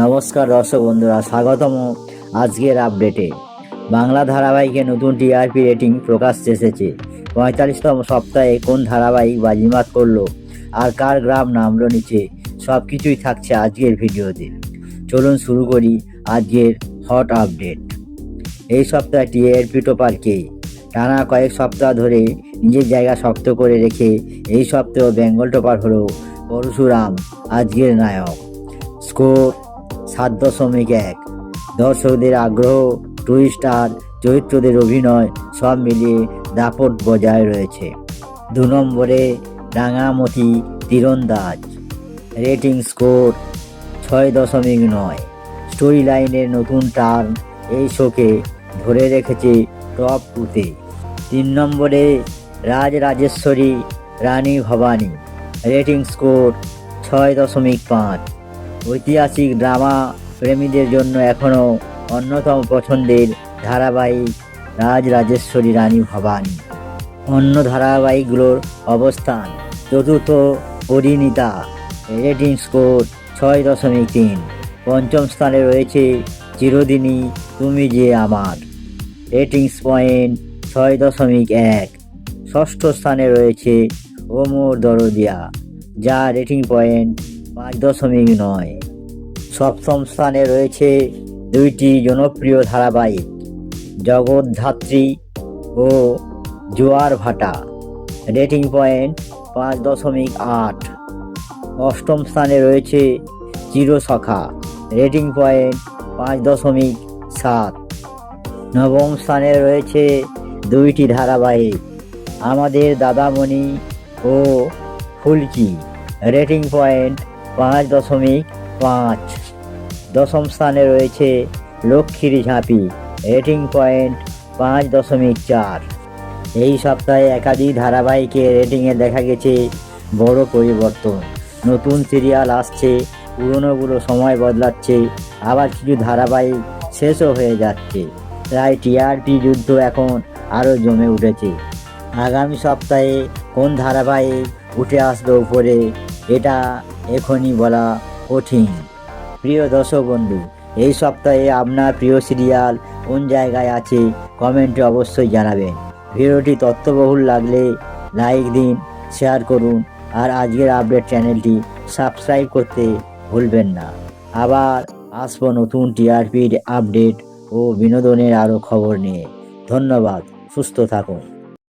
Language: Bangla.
নমস্কার দর্শক বন্ধুরা, স্বাগতম আজকের আপডেটে। বাংলা ধারাবাহিকে নতুন টিআরপি রেটিং প্রকাশ এসেছে। পঁয়তাল্লিশতম সপ্তাহে কোন ধারাবাহিক বাজিমাত করল আর কার গ্রাম নামলো নিচে সব কিছুই থাকছে আজকের ভিডিওতে। চলুন শুরু করি আজকের হট আপডেট। এই সপ্তাহে টিআরপি টোপার কে টানা কয়েক সপ্তাহ ধরে নিজের জায়গা শক্ত করে রেখে এই সপ্তাহেও বেঙ্গল টোপার হলো পরশুরাম, আজকের নায়ক। স্কোর সাত দশমিক এক। দর্শকদের আগ্রহ, টুইস্ট আর চরিত্রদের অভিনয় সব মিলিয়ে দাপট বজায় রয়েছে। দু নম্বরে রাঙামতি তীরন্দাজ রেটিং স্কোর ছয় দশমিক নয়। স্টোরি লাইনের নতুন টার্ন এই শোকে ধরে রেখেছে টপ টুতে। তিন নম্বরে রাজ রাজেশ্বরী রানী ভবানী। রেটিং স্কোর ছয় দশমিক পাঁচ। ঐতিহাসিক ড্রামা প্রেমীদের জন্য এখনও অন্যতম পছন্দের ধারাবাহিক রাজ রাজেশ্বরী রানী ভবানী। অন্য ধারাবাহিকগুলোর অবস্থান, চতুর্থ পরিণীতা, রেটিং স্কোর ছয় দশমিক তিন। পঞ্চম স্থানে রয়েছে চিরদিনই তুমি যে আমার, রেটিংস পয়েন্ট ছয় দশমিক এক। ষষ্ঠ স্থানে রয়েছে ওমর দরদিয়া, যা রেটিং পয়েন্ট পাঁচ দশমিক নয়। সপ্তম স্থানে রয়েছে দুইটি জনপ্রিয় ধারাবাহিক, জগদ্ধাত্রী ও জোয়ার ভাটা। রেটিং পয়েন্ট পাঁচ দশমিক আট। অষ্টম স্থানে রয়েছে চিরসখা। রেটিং পয়েন্ট পাঁচ দশমিক সাত। নবম স্থানে রয়েছে দুইটি ধারাবাহিক, আমাদের দাদামণি ও ফুলকি। রেটিং পয়েন্ট পাঁচ দশমিক পাঁচ। দশম স্থানে রয়েছে লক্ষ্মীর ঝাঁপি, রেটিং পয়েন্ট পাঁচ দশমিক চার। এই সপ্তাহে একাধিক ধারাবাহিকে রেটিংয়ে দেখা গেছে বড় পরিবর্তন। নতুন সিরিয়াল আসছে পুরনোগুলো সময় বদলাচ্ছে, আবার কিছু ধারাবাহিক শেষও হয়ে যাচ্ছে। তাই টিআরপি যুদ্ধ এখন আরও জমে উঠেছে। আগামী সপ্তাহে কোন ধারাবাহিক উঠে আসবে উপরে, এটা এখনই বলা কঠিন। প্রিয় দর্শক বন্ধু এই সপ্তাহে আপনার প্রিয় সিরিয়াল কোন জায়গায় আছে কমেন্টে অবশ্যই জানাবেন। ভিডিওটি তথ্যবহুল লাগলে লাইক দিন, শেয়ার করুন, আর আজকের আপডেট চ্যানেলটি সাবস্ক্রাইব করতে ভুলবেন না। আবার আসব নতুন টিআরপির আপডেট ও বিনোদনের আরও খবর নিয়ে। ধন্যবাদ, সুস্থ থাকুন।